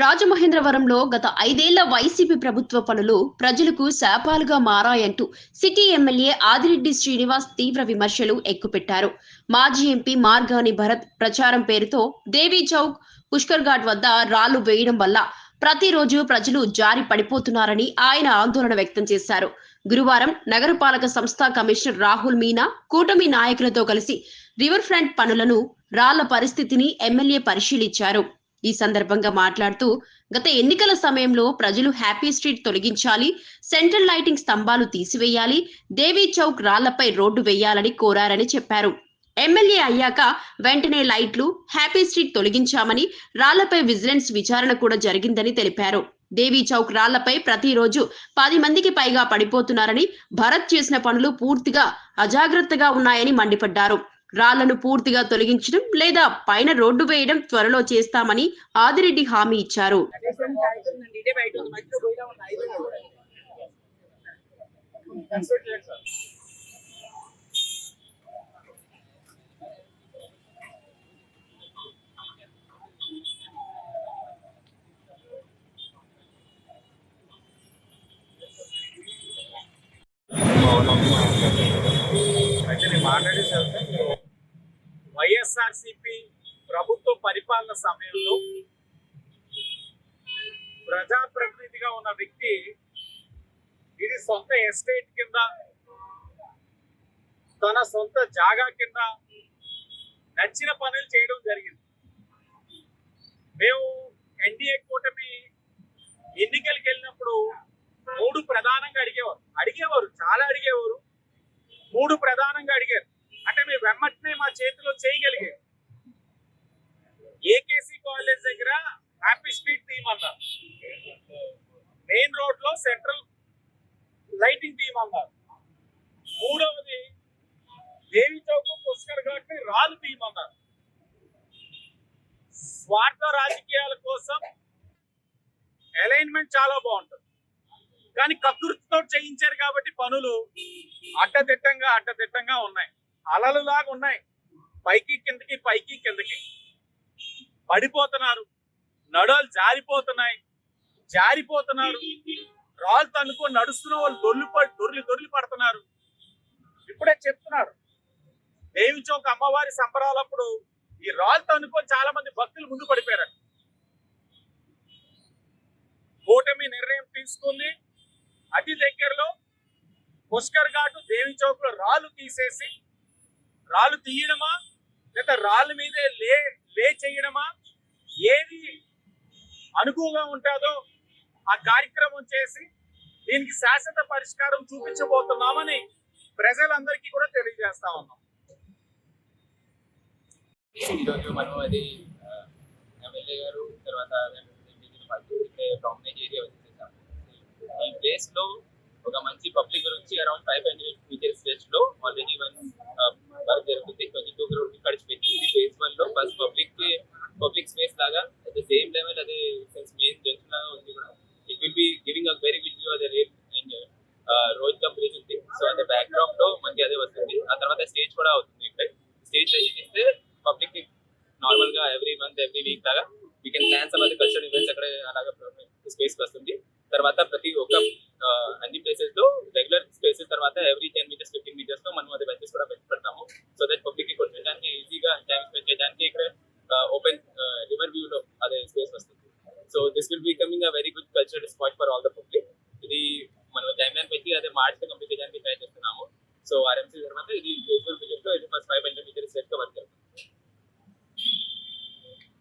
రాజమహేంద్రవరంలో గత ఐదేళ్ళ వైసీపీ ప్రభుత్వ పనులు ప్రజలకు శాపాలుగా మారాయంటూ సిటీ ఎమ్మెల్యే ఆదిరెడ్డి శ్రీనివాస్ తీవ్ర విమర్శలు ఎక్కుపెట్టారు. మాజీ ఎంపీ మార్గాని భరత్ ప్రచారం పేరుతో దేవీ చౌక్ పుష్కర్ ఘాట్ వద్ద రాళ్ళు వేయడం వల్ల ప్రతిరోజు ప్రజలు జారి పడిపోతున్నారని ఆయన ఆందోళన వ్యక్తం చేశారు. గురువారం నగరపాలక సంస్థ కమిషనర్ రాహుల్ మీనా కూటమి నాయకులతో కలిసి రివర్ ఫ్రంట్ పనులను రాళ్ళ పరిస్థితిని ఎమ్మెల్యే పరిశీలించారు. ఈ సందర్భంగా మాట్లాడుతూ గత ఎన్నికల సమయంలో ప్రజలు హ్యాపీ స్ట్రీట్ తొలగించాలి సెంట్రల్ లైటింగ్ స్తంభాలు తీసివేయాలి దేవీ చౌక్ రాళ్ళపై రోడ్డు వేయాలని కోరారని చెప్పారు. ఎమ్మెల్యే అయ్యాక వెంటనే లైట్లు హ్యాపీ స్ట్రీట్ తొలగించామని రాళ్ళపై విజిలెన్స్ విచారణ కూడా జరిగిందని తెలిపారు. దేవీ చౌక్ రాళ్ళపై ప్రతిరోజు పది మందికి పైగా పడిపోతున్నారని భరత్ చేసిన పనులు పూర్తిగా అజాగ్రత్తగా ఉన్నాయని మండిపడ్డారు. రాళ్ళను పూర్తిగా తొలగించడం లేదా పైన రోడ్డు వేయడం త్వరలో చేస్తామని ఆదిరెడ్డి హామీ ఇచ్చారు. అయితే నేను మాట్లాడేసి వెళ్తే వైఎస్ఆర్సిపి ప్రభుత్వ పరిపాలన సమయంలో ప్రజాప్రతినిధిగా ఉన్న వ్యక్తి ఇది సొంత ఎస్టేట్ కింద తన సొంత జాగా కింద నచ్చిన పనులు చేయడం జరిగింది. మేము ఎన్డీఏ కూటమి ఎన్నికలకు వెళ్ళినప్పుడు మూడు ప్రధానంగా అడిగేవారు. అడిగేవారు చాలా అడిగేవారు. మూడు ప్రధానంగా అడిగారు. అంటే మేము వెమ్మటనే మా చేతిలో చేయగలిగారు ఏకేసీ కాలేజ్ దగ్గర హ్యాపీ స్ట్రీట్ థీమ్ అన్నారు. మెయిన్ రోడ్లో సెంట్రల్ లైటింగ్ తీయమన్నారు మూడవది దేవి చౌక్ పుష్కర్ ఘాట్ని థీమ్ అన్నారు. స్వార్థ రాజకీయాల కోసం అలైన్మెంట్ చాలా బాగుంటుంది. కానీ కకృతితో చేయించారు కాబట్టి పనులు అడ్డదిట్టంగా అడ్డదిట్టంగా ఉన్నాయి. అలలు లాగా ఉన్నాయి. పైకి కిందకి పైకి కిందకి. పడిపోతున్నారు. నడవలు జారిపోతున్నాయి. జారిపోతున్నారు. రాళ్ళు తన్నుకొని నడుస్తున్న వాళ్ళు దొర్లి పడి దొర్లి దొర్లి పడుతున్నారు. ఇప్పుడే చెప్తున్నారు. దేవి చౌక్ అమ్మవారి సంబరాలప్పుడు ఈ రాళ్ళు తన్నుకొని చాలా మంది భక్తులు ముందు పడిపోయారు కూటమి నిర్ణయం తీసుకుంది. అతి దగ్గరలో పుష్కర్ ఘాటు దేవి చౌక్లో రాళ్ళు తీసేసి రాళ్ళు తీయడమా? లేదా రాళ్ళ మీదే లే లే చేయడమా? ఏది అనుకువగా ఉంటుందో ఆ కార్యక్రమం చేసి దీనికి శాశ్వత పరిష్కారం చూపించబోతున్నామని ప్రజలందరికీ కూడా తెలియజేస్తా ఉన్నాం. ఈరోజు మనం అది ఎమ్మెల్యే గారు తర్వాత డామినేట్ ఏరియా వచ్చేసాం ఈ ప్లేస్లో ఒక మంచి పబ్లిక్ గురించి అరౌండ్ ఫైవ్ హండ్రెడ్ మీటర్స్ స్పేస్లో ఆల్రెడీ వన్ వర్క్ జరుగుతుంది ట్వంటీ టూ క్రోడ్ గడిచిపోయింది ఇది ఫేజ్ వన్ లో ఫస్ట్ పబ్లిక్ పబ్లిక్ స్పేస్ లాగా అట్ ద సేమ్ లెవెల్ అదే మెయిన్ జంక్షన్ లాగా ఉంది కూడా it will be giving a very good view అదే రేట్ అండ్ రోడ్ కంపెనీస్ ఉంది సో అదే బ్యాక్ డ్రాప్ లో మనకి అదే వస్తుంది ఆ తర్వాత స్టేజ్ కూడా అవుతుంది ఇక్కడ స్టేజ్ రెడీ చేస్తే పబ్లిక్ నార్మల్ గా ఎవ్రీ మంత్ ఎవ్రీ వీక్ లాగా we can plan some other cultural events అక్కడ అలాగా స్పేస్ వస్తుంది తర్వాత ప్రతి ఒక్క ఆ, అన్ని ప్లేసెస్ లో రెగ్యులర్ స్పేసెస్ తర్వాత every ten metres fifteen metres లో మనం అది benches this will be becoming a very good cultural spot for all the public. ఇది మనం టైమ్లైన్ పెట్టి అదే మార్చ్ కంప్లీట్ చేయడానికి ట్రై చేస్తున్నాము సో ఆర్ఎంసీ తర్వాత ఇది యూజువల్ విజన్ తో ఇది first five hundred meters set work